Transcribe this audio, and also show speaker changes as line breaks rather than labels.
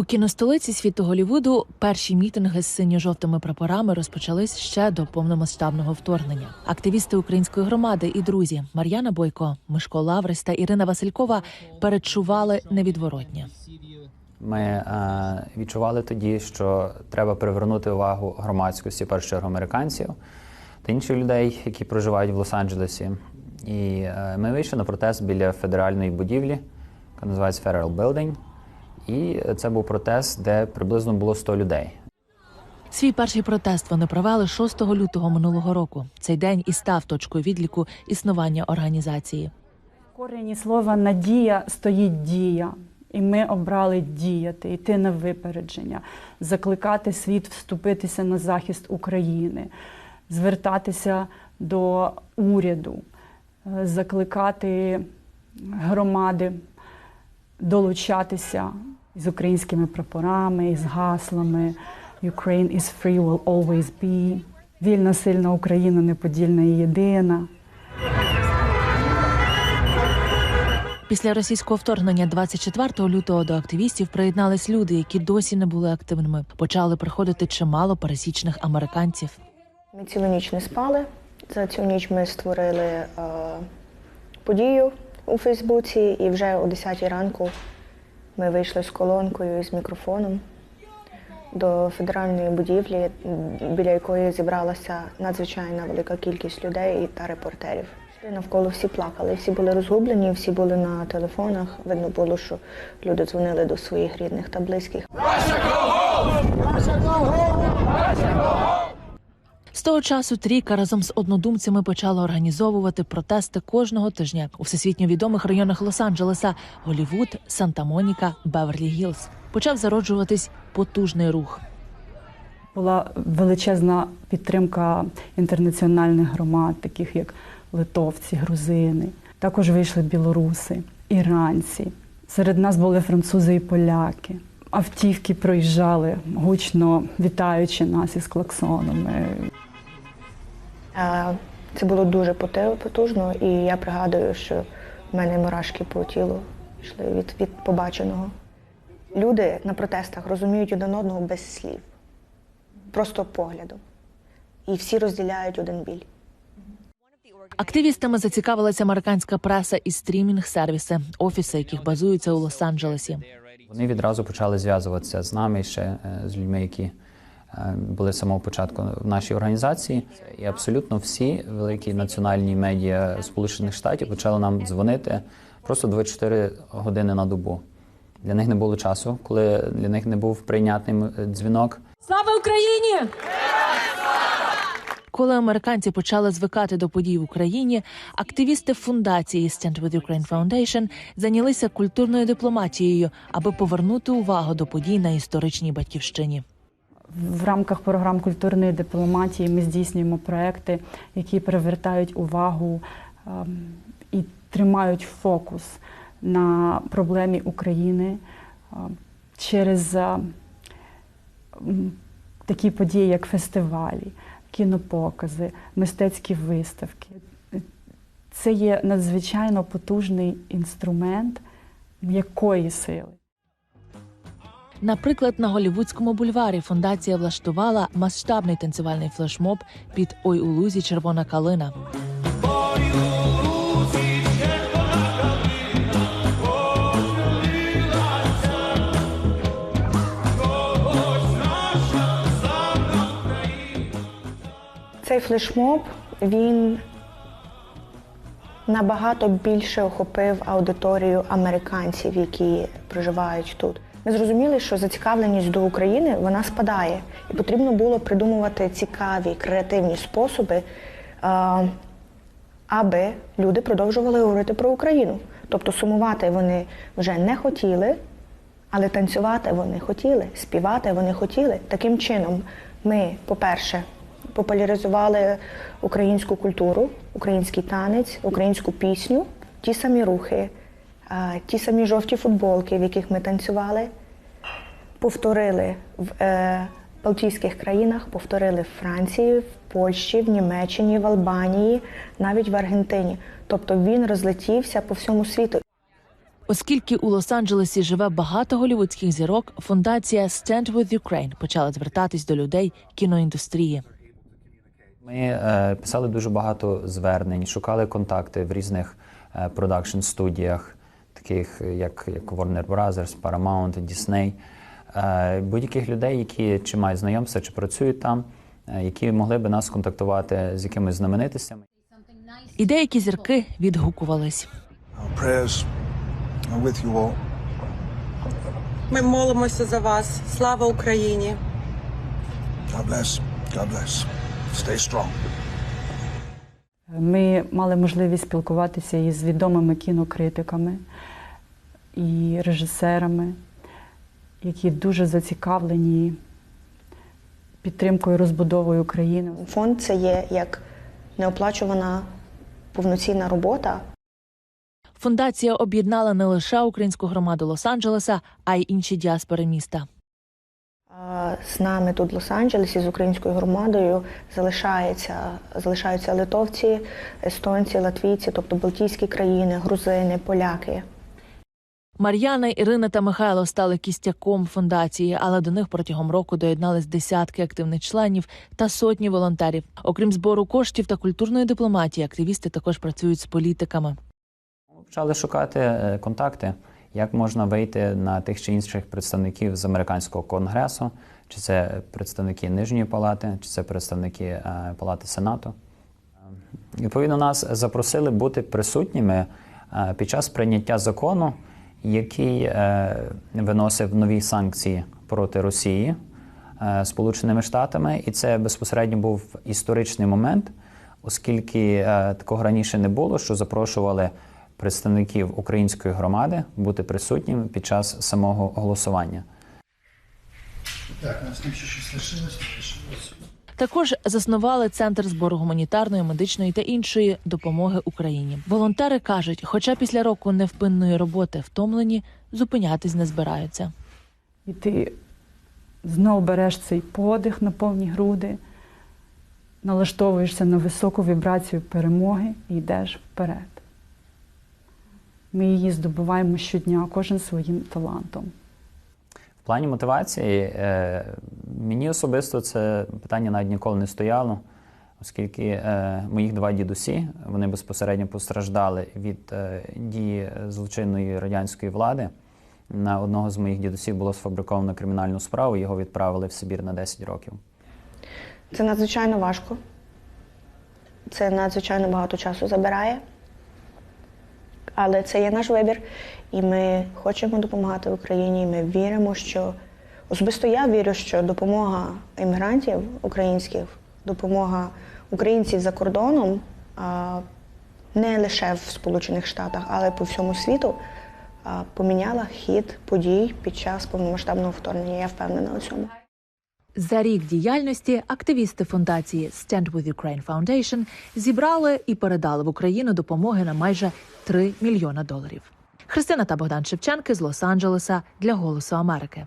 У кіностолиці світу Голівуду перші мітинги з синьо-жовтими прапорами розпочались ще до повномасштабного вторгнення. Активісти української громади і друзі Мар'яна Бойко, Мишко Лаврис та Ірина Василькова передчували невідворотнє.
Ми е, відчували тоді, що треба привернути увагу громадськості, в першу чергу американців та інших людей, які проживають в Лос-Анджелесі. І е, ми вийшли на протест біля федеральної будівлі, яка називається Federal Building. І це був протест, де приблизно було 100 людей.
Свій перший протест вони провели 6 лютого минулого року. Цей день і став точкою відліку існування організації.
В корені слова надія стоїть дія. І ми обрали діяти, йти на випередження, закликати світ вступитися на захист України, звертатися до уряду, е, закликати громади долучатися з українськими прапорами, з гаслами Ukraine is free, will always be. Вільна, сильна Україна, неподільна і єдина.
Після російського вторгнення 24 лютого до активістів приєднались люди, які досі не були активними. Почали приходити чимало пересічних американців.
Ми цілу ніч не спали. За цю ніч ми створили е, подію у Фейсбуці, і вже о 10 ранку ми вийшли з колонкою і з мікрофоном до федеральної будівлі, біля якої зібралася надзвичайна велика кількість людей та репортерів. Навколо всі плакали, всі були розгублені, всі були на телефонах. Видно було, що люди дзвонили до своїх рідних та близьких.
З того часу трійка разом з однодумцями почала організовувати протести кожного тижня у всесвітньо відомих районах Лос-Анджелеса, Голівуд, Санта-Моніка, Беверлі-Гілз. Почав зароджуватись потужний рух.
Була величезна підтримка інтернаціональних громад, таких як литовці, грузини. Також вийшли білоруси, іранці. Серед нас були французи і поляки. Автівки проїжджали, гучно вітаючи нас із клаксонами.
Це було дуже потужно, і я пригадую, що в мене мурашки по тілу йшли від, від побаченого. Люди на протестах розуміють один одного без слів, просто поглядом. І всі розділяють один біль.
Активістами зацікавилася американська преса і стрімінг-сервіси, офіси, яких базуються у Лос-Анджелесі.
Вони відразу почали зв'язуватися з нами ще е, з людьми, які були з самого початку в нашій організації. І абсолютно всі великі національні медіа Сполучених Штатів почали нам дзвонити просто 24 години на добу. Для них не було часу, коли для них не був прийнятним е, дзвінок.
Слава Україні! Коли американці почали звикати до подій в Україні, активісти фундації Stand with Ukraine Foundation зайнялися культурною дипломатією, аби повернути увагу до подій на історичній батьківщині.
В рамках програм культурної дипломатії ми здійснюємо проекти, які привертають увагу ем, і тримають фокус на проблемі України ем, через е, такі події, як фестивалі, кінопокази, мистецькі виставки. Це є надзвичайно потужний інструмент м'якої сили.
Наприклад, на голівудському бульварі фундація влаштувала масштабний танцювальний флешмоб під Ой у лузі червона калина.
Цей флешмоб він набагато більше охопив аудиторію американців, які проживають тут. Ми зрозуміли, що зацікавленість до України вона спадає, і потрібно було придумувати цікаві креативні способи, е, аби люди продовжували говорити про Україну. Тобто сумувати вони вже не хотіли, але танцювати вони хотіли, співати вони хотіли. Таким чином, ми, по-перше, популяризували українську культуру, український танець, українську пісню, ті самі рухи, ті самі жовті футболки, в яких ми танцювали. Повторили в е, Балтійських країнах, повторили в Франції, в Польщі, в Німеччині, в Албанії, навіть в Аргентині. Тобто він розлетівся по всьому світу.
Оскільки у Лос-Анджелесі живе багато голівудських зірок, фундація Stand with Ukraine почала звертатись до людей кіноіндустрії.
Ми е, писали дуже багато звернень, шукали контакти в різних е, продакшн студіях, таких як, як Warner Brothers, Paramount, Disney. Е, будь-яких людей, які чи мають знайомства, чи працюють там, е, які могли би нас контактувати з якимись знаменитостями.
І деякі зірки відгукувались.
Our prayers are with you all.
Ми молимося за вас. Слава Україні!
God bless. God bless. Stay strong.
Ми мали можливість спілкуватися із відомими кінокритиками і режисерами, які дуже зацікавлені підтримкою і розбудовою України.
Фонд це є як неоплачувана повноцінна робота,
Фундація об'єднала не лише українську громаду Лос-Анджелеса, а й інші діаспори міста.
З нами тут в Лос-Анджелесі з українською громадою залишається, залишаються литовці, естонці, латвійці, тобто Балтійські країни, грузини, поляки.
Мар'яна, Ірина та Михайло стали кістяком фундації, але до них протягом року доєднались десятки активних членів та сотні волонтерів. Окрім збору коштів та культурної дипломатії, активісти також працюють з політиками.
Почали шукати е, контакти, як можна вийти на тих чи інших представників з американського конгресу, чи це представники Нижньої палати, чи це представники е, палати Сенату. Е, Відповідно, нас запросили бути присутніми е, під час прийняття закону, який виносив нові санкції проти Росії Сполученими Штатами, і це безпосередньо був історичний момент, оскільки такого раніше не було, що запрошували представників української громади бути присутніми під час самого голосування.
Так, нас там ще щось лишилось. лишилось.
Також заснували центр збору гуманітарної, медичної та іншої допомоги Україні. Волонтери кажуть, хоча після року невпинної роботи втомлені, зупинятись не збираються.
І ти знов береш цей подих на повні груди, налаштовуєшся на високу вібрацію перемоги і йдеш вперед. Ми її здобуваємо щодня, кожен своїм талантом.
В плані мотивації е, мені особисто це питання навіть ніколи не стояло, оскільки е, моїх два дідусі вони безпосередньо постраждали від е, дії злочинної радянської влади. На одного з моїх дідусів було сфабриковано кримінальну справу, його відправили в Сибір на 10 років.
Це надзвичайно важко. Це надзвичайно багато часу забирає. Але це є наш вибір, і ми хочемо допомагати Україні. І ми віримо, що особисто я вірю, що допомога іммігрантів українських, допомога українців за кордоном не лише в Сполучених Штатах, але по всьому світу поміняла хід подій під час повномасштабного вторгнення. Я впевнена у цьому.
За рік діяльності активісти фундації Stand with Ukraine Foundation зібрали і передали в Україну допомоги на майже 3 мільйона доларів. Христина та Богдан Шевченки з Лос-Анджелеса для Голосу Америки.